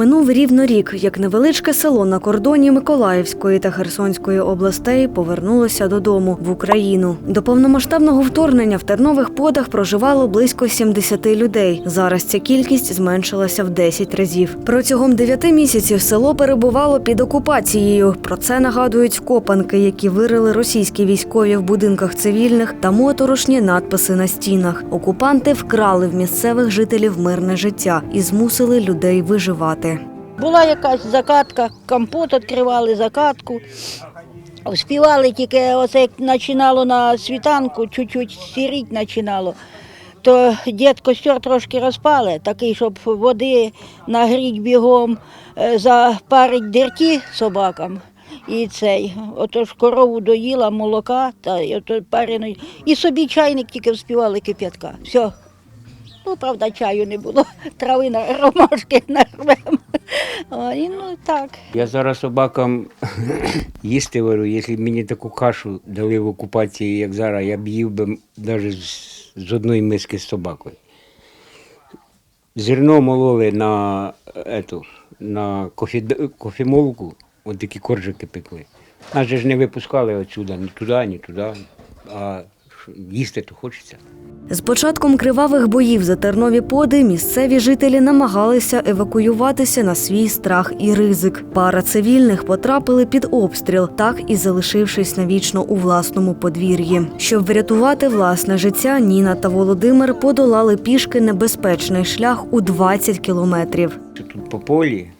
Минув рівно рік, як невеличке село на кордоні Миколаївської та Херсонської областей повернулося додому в Україну. До повномасштабного вторгнення в тернових подах проживало близько 70 людей. Зараз ця кількість зменшилася в 10 разів. Протягом 9 місяців село перебувало під окупацією. Про це нагадують копанки, які вирили російські військові в будинках цивільних та моторошні надписи на стінах. Окупанти вкрали в місцевих жителів мирне життя і змусили людей виживати. Була якась закатка, компот відкривали, закатку. Співали тільки оце як починало на світанку, чуть-чуть сіріть починало. То дід костер трошки розпали, такий, щоб води нагріть бігом, е, запарить дерті собакам. І цей, отож корову доїла, молока та пареної. І собі чайник тільки вспівали кип'ятка. Все. Ну, правда, чаю не було, трави на ромашки нарвемо. І ну так. Я зараз собакам їсти варю. Якщо б мені таку кашу дали в окупації, як зараз, я б їв би навіть з, з одної миски з собакою. Зерно мололи на, ету, на кофі, кофемолку, от такі коржики пекли. Нас же ж не випускали отсюди, ні туди, ні туди. А їсти то хочеться. З початком кривавих боїв за тернові поди місцеві жителі намагалися евакуюватися на свій страх і ризик. Пара цивільних потрапили під обстріл, так і залишившись навічно у власному подвір'ї. Щоб врятувати власне життя, Ніна та Володимир подолали пішки небезпечний шлях у 20 кілометрів. Тут по полі,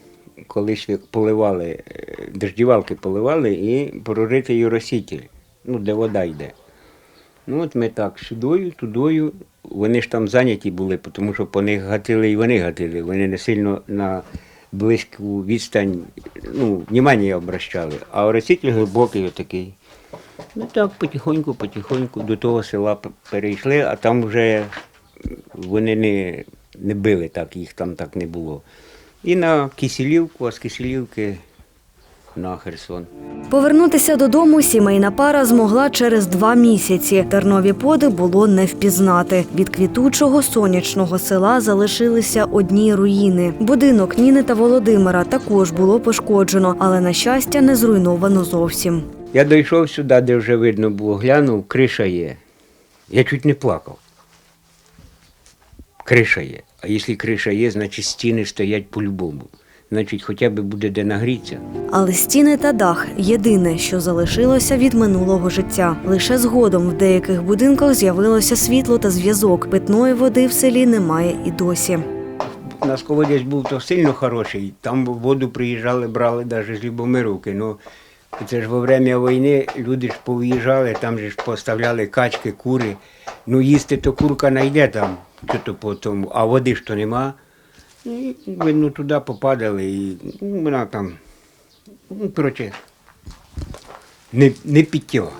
колись поливали, е, дождівалки поливали і прорити юросітель, ну, де вода йде. Ну от ми так сюдою, тудою. Вони ж там зайняті були, тому що по них гатили і вони гатили. Вони не сильно на близьку відстань, ну, внимання обращали. А ороситель глибокий отакий. Ну так, потихоньку, потихоньку до того села перейшли, а там вже вони не, не били так, їх там так не було. І на Киселівку, а з Киселівки на Херсон. Повернутися додому сімейна пара змогла через два місяці. Тернові поди було не впізнати. Від квітучого сонячного села залишилися одні руїни. Будинок Ніни та Володимира також було пошкоджено, але на щастя не зруйновано зовсім. Я дійшов сюди, де вже видно було, глянув, криша є. Я чуть не плакав. Криша є. А якщо криша є, значить стіни стоять по-любому. Значить, хоча б буде де нагрітися. Але стіни та дах єдине, що залишилося від минулого життя. Лише згодом в деяких будинках з'явилося світло та зв'язок. Питної води в селі немає і досі. У нас колодязь був то сильно хороший. Там воду приїжджали, брали навіть з Любомировки. Ну, це ж во время війни люди ж повиїжджали, там же ж поставляли качки, кури. Ну, їсти то курка знайде там, що то по тому, а води ж то нема. І, видно, туди попадали і ну, вона там, ну, коротше, не, не питтєва.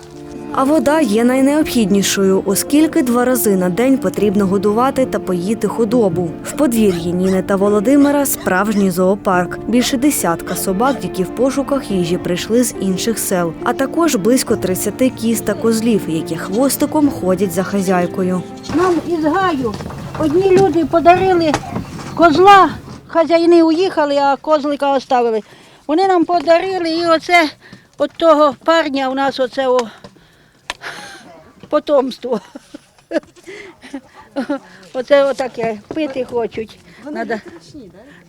А вода є найнеобхіднішою, оскільки два рази на день потрібно годувати та поїти худобу. В подвір'ї Ніни та Володимира справжній зоопарк. Більше десятка собак, які в пошуках їжі прийшли з інших сел, а також близько 30 кіз та козлів, які хвостиком ходять за хазяйкою. Нам із гаю одні люди подарили козла, хазяїни уїхали, а козлика оставили. Вони нам подарили і оце от того парня у нас оце о, потомство. Оце отаке, пити хочуть. Надо.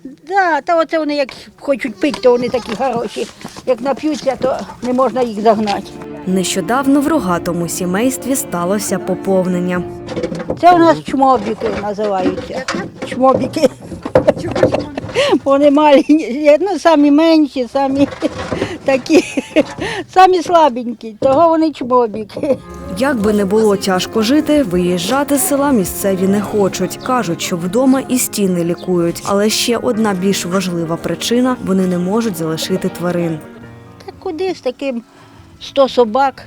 Да, та оце вони як хочуть пити, то вони такі хороші. Як нап'ються, то не можна їх загнати. Нещодавно в рогатому сімействі сталося поповнення. Це у нас чмобіки називаються. Чмобіки. Вони маленькі, ну самі менші, самі такі, самі слабенькі, того вони чмобіки. Як би не було тяжко жити, виїжджати з села місцеві не хочуть. Кажуть, що вдома і стіни лікують. Але ще одна більш важлива причина вони не можуть залишити тварин. Та куди з таким 100 собак?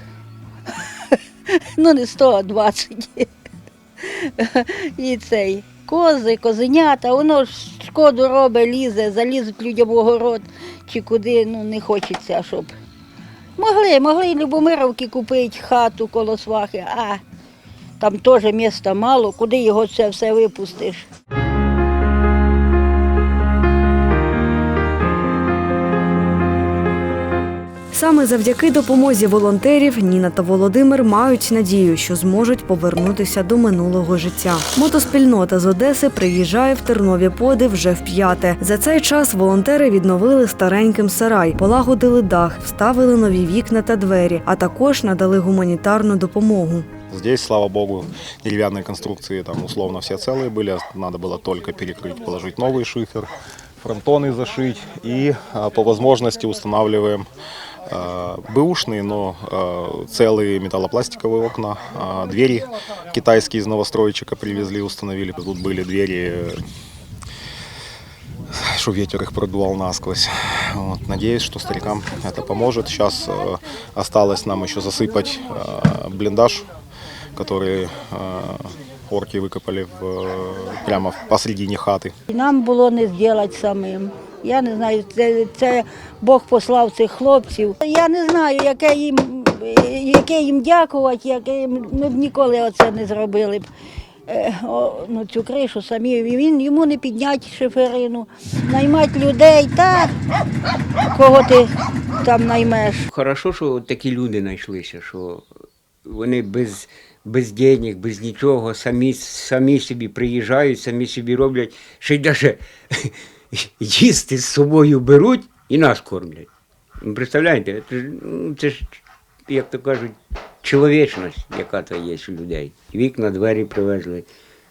Ну не 100, а 20. І цей кози, козенята, воно ж шкоду робить, лізе, залізуть людям в огород чи куди, ну не хочеться, щоб. Могли, могли Любомировки купити хату коло свахи, а там теж міста мало, куди його це все випустиш. Саме завдяки допомозі волонтерів Ніна та Володимир мають надію, що зможуть повернутися до минулого життя. Мотоспільнота з Одеси приїжджає в Тернові Поди вже вп'яте. За цей час волонтери відновили стареньким сарай, полагодили дах, вставили нові вікна та двері, а також надали гуманітарну допомогу. Здесь, слава богу, деревянные конструкции там условно все целые были. Надо было только перекрыть, положить новый шифер, фронтоны зашить и а, по возможности устанавливаем а, бэушные, но а, целые металлопластиковые окна, а, двери китайские из новостроечика привезли, установили. Тут были двери что ветер их продувал насквозь. Вот. Надеюсь, что старикам это поможет. Сейчас э, осталось нам еще засыпать э, блиндаж, который э, орки выкопали в, э, прямо посредине хаты. Нам було не зробити самим. Я не знаю, це, це Бог послав цих хлопців. Я не знаю, яке їм, яке їм дякувати, яке їм, ми б ніколи оце не зробили б. Е, о, ну, цю кришу самі. Він, йому не підняти шиферину, наймати людей, та кого ти там наймеш. Хорошо, що такі люди знайшлися, що вони без, без денег, без нічого, самі, самі собі приїжджають, самі собі роблять, ще й навіть їсти з собою беруть і нас кормлять. Представляєте, це ж, ну, це ж, як то кажуть, чоловічність, яка то є у людей. Вікна, двері привезли,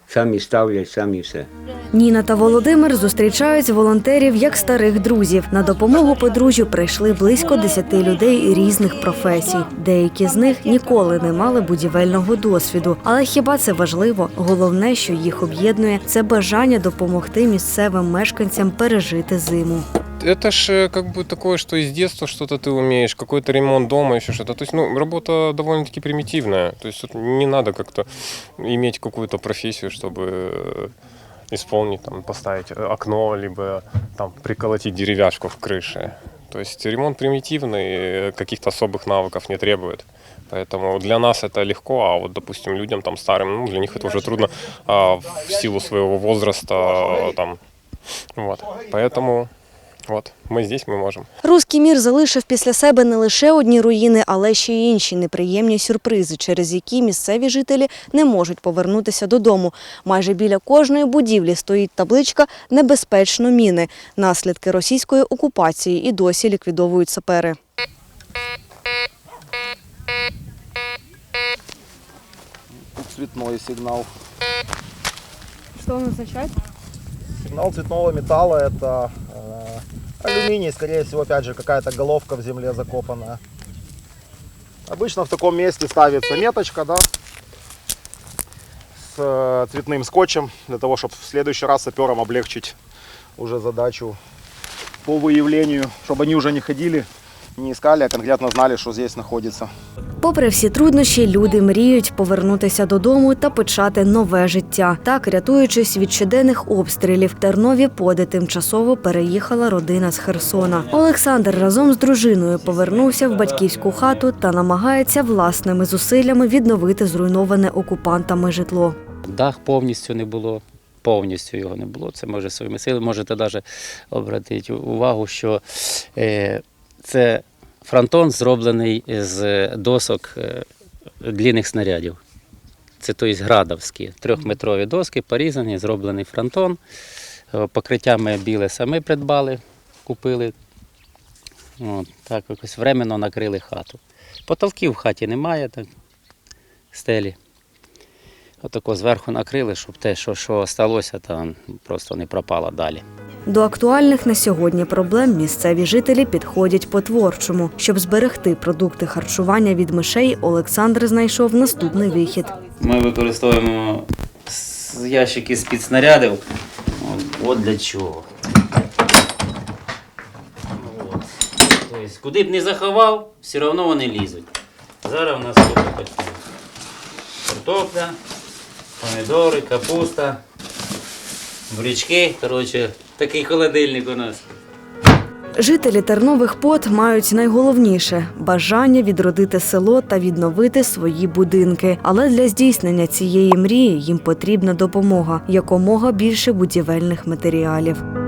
самі ставлять, самі все. Ніна та Володимир зустрічають волонтерів як старих друзів. На допомогу подружжю прийшли близько 10 людей різних професій. Деякі з них ніколи не мали будівельного досвіду. Але хіба це важливо? Головне, що їх об'єднує, це бажання допомогти місцевим мешканцям пережити зиму. Это ж э, как бы такое, что из детства что-то ты умеешь, какой-то ремонт дома, еще что-то. То есть, ну, работа довольно-таки примитивная. То есть, тут не надо как-то иметь какую-то профессию, чтобы э, исполнить, там, поставить э, окно, либо там приколотить деревяшку в крыше. То есть ремонт примитивный, каких-то особых навыков не требует. Поэтому для нас это легко, а вот, допустим, людям там старым, ну, для них это уже трудно а, в силу своего возраста, там, вот. Поэтому вот, мы здесь, мы можем. Руський мір залишив після себе не лише одні руїни, але ще й інші неприємні сюрпризи, через які місцеві жителі не можуть повернутися додому. Майже біля кожної будівлі стоїть табличка Небезпечно міни. Наслідки російської окупації і досі ліквідовують сапери. Цветной сигнал. Що він означає? Сигнал цветного металла это э, алюминий, скорее всего, опять же, какая-то головка в земле закопанная. Обычно в таком месте ставится меточка, да, с э, цветным скотчем, для того, чтобы в следующий раз саперам облегчить уже задачу по выявлению, чтобы они уже не ходили, не искали, а конкретно знали, что здесь находится. Попри всі труднощі, люди мріють повернутися додому та почати нове життя. Так, рятуючись від щоденних обстрілів, Тернові поди тимчасово переїхала родина з Херсона. Олександр разом з дружиною повернувся в батьківську хату та намагається власними зусиллями відновити зруйноване окупантами житло. Дах повністю не було, повністю його не було. Це може своїми силами. Можете навіть обратити увагу, що е, це фронтон зроблений з досок е, длінних снарядів. Це тобто градовські, трьохметрові доски, порізані, зроблений фронтон. Е, Покриття ми біле самі придбали, купили. От, так якось временно накрили хату. Потолків в хаті немає, так, стелі. Отако зверху накрили, щоб те, що, що сталося, там просто не пропало далі. До актуальних на сьогодні проблем місцеві жителі підходять по-творчому. Щоб зберегти продукти харчування від мишей, Олександр знайшов наступний вихід. Ми використовуємо ящики з-під снарядів. От, для чого. Тобто, куди б не заховав, все одно вони лізуть. Зараз у нас. Картопля, помідори, капуста, бурячки. Коротше, такий холодильник у нас. Жителі Тернових пот мають найголовніше бажання відродити село та відновити свої будинки. Але для здійснення цієї мрії їм потрібна допомога якомога більше будівельних матеріалів.